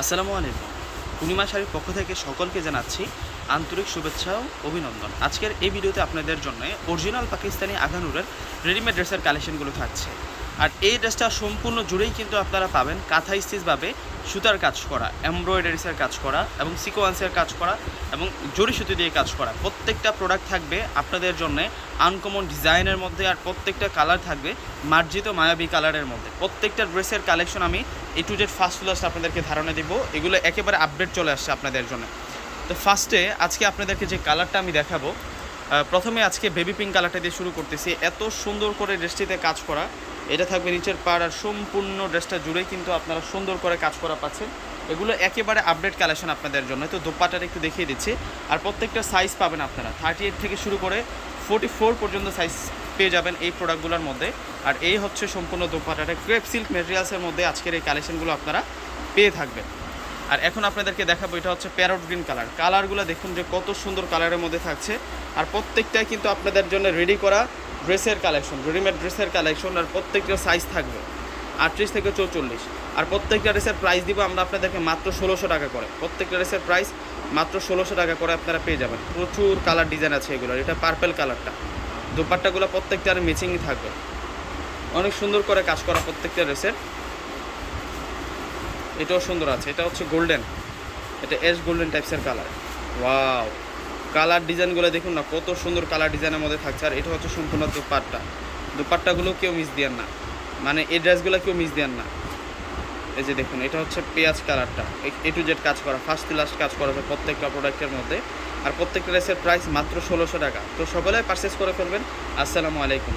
আসসালামু আলাইকুম। পূর্ণিমা শাড়ির পক্ষ থেকে সকলকে জানাচ্ছি আন্তরিক শুভেচ্ছা ও অভিনন্দন। আজকের এই ভিডিওতে আপনাদের জন্য অরিজিনাল পাকিস্তানি আগানুরের রেডিমেড ড্রেসের কালেকশনগুলো থাকছে। আর এই ড্রেসটা সম্পূর্ণ জুড়েই কিন্তু আপনারা পাবেন কাঁথা স্টিচভাবে সুতার কাজ করা, এমব্রয়ডারিসের কাজ করা এবং সিকোয়েন্সের কাজ করা এবং জরি সুতি দিয়ে কাজ করা। প্রত্যেকটা প্রোডাক্ট থাকবে আপনাদের জন্য আনকমন ডিজাইনের মধ্যে আর প্রত্যেকটা কালার থাকবে মার্জিত মায়াবী কালারের মধ্যে। প্রত্যেকটা ড্রেসের কালেকশন আমি এ টু জেড ফার্স্ট ফ্লাস আপনাদেরকে ধারণা দিব। এগুলো একেবারে আপডেট চলে আসছে আপনাদের জন্য। তো ফার্স্টে আজকে আপনাদেরকে যে কালারটা আমি দেখাবো প্রথমে আজকে বেবি পিঙ্ক কালারটা দিয়ে শুরু করতেছি। এত সুন্দর করে ড্রেসটিতে কাজ করা। এটা থাকবে নিচের পাড় আর সম্পূর্ণ ড্রেসটা জুড়েই কিন্তু আপনারা সুন্দর করে কাজ করা পাচ্ছেন। এগুলো একেবারে আপডেট কালেকশন আপনাদের জন্য। তো দোপাটাটা একটু দেখিয়ে দিচ্ছি। আর প্রত্যেকটা সাইজ পাবেন আপনারা। থার্টি এইট থেকে শুরু করে ফোর্টি ফোর পর্যন্ত সাইজ পেয়ে যাবেন এই প্রোডাক্টগুলোর মধ্যে। আর এই হচ্ছে সম্পূর্ণ দোপাটাটা ক্রেপ সিল্ক মেটেরিয়ালসের মধ্যে আজকের এই কালেকশনগুলো আপনারা পেয়ে থাকবেন। আর এখন আপনাদেরকে দেখাবো, এটা হচ্ছে প্যারট গ্রিন কালার কালারগুলো দেখুন যে কত সুন্দর কালারের মধ্যে থাকছে। আর প্রত্যেকটাই কিন্তু আপনাদের জন্য রেডি করা ড্রেসের কালেকশন, রেডিমেড ড্রেসের কালেকশন, আর প্রত্যেকটা সাইজ থাকবে। আটত্রিশ থেকে চৌচল্লিশ। আর প্রত্যেকটা ড্রেসের প্রাইস দিব আমরা আপনাদেরকে মাত্র ষোলোশো টাকা করে। প্রত্যেকটা ড্রেসের প্রাইস মাত্র ষোলোশো টাকা করে আপনারা পেয়ে যাবেন। প্রচুর কালার ডিজাইন আছে এগুলো, এটা পার্পেল কালারটা দোপাট্টাগুলো প্রত্যেকটার ম্যাচিংই থাকবে। অনেক সুন্দর করে কাজ করা প্রত্যেকটা ড্রেসের। এটাও সুন্দর আছে, এটা হচ্ছে গোল্ডেন এটা এস গোল্ডেন টাইপসের কালার ওয়াও কালার ডিজাইনগুলো দেখুন না, কত সুন্দর কালার ডিজাইনের মধ্যে থাকছে। আর এটা হচ্ছে সম্পূর্ণ দুপাট্টা। দুপাট্টাগুলো কেউ মিস দেন না। মানে এই ড্রেসগুলো কেউ মিস দেন না। এই যে দেখুন, এটা হচ্ছে পেঁয়াজ কালারটা। এ টু জেড কাজ করা ফার্স্ট টু লাস্ট কাজ করা হচ্ছে প্রত্যেকটা প্রোডাক্টের মধ্যে। আর প্রত্যেকটা ড্রেসের প্রাইস মাত্র ষোলোশো টাকা। তো সকলে পারচেস করে ফেলবেন। আসসালামু আলাইকুম।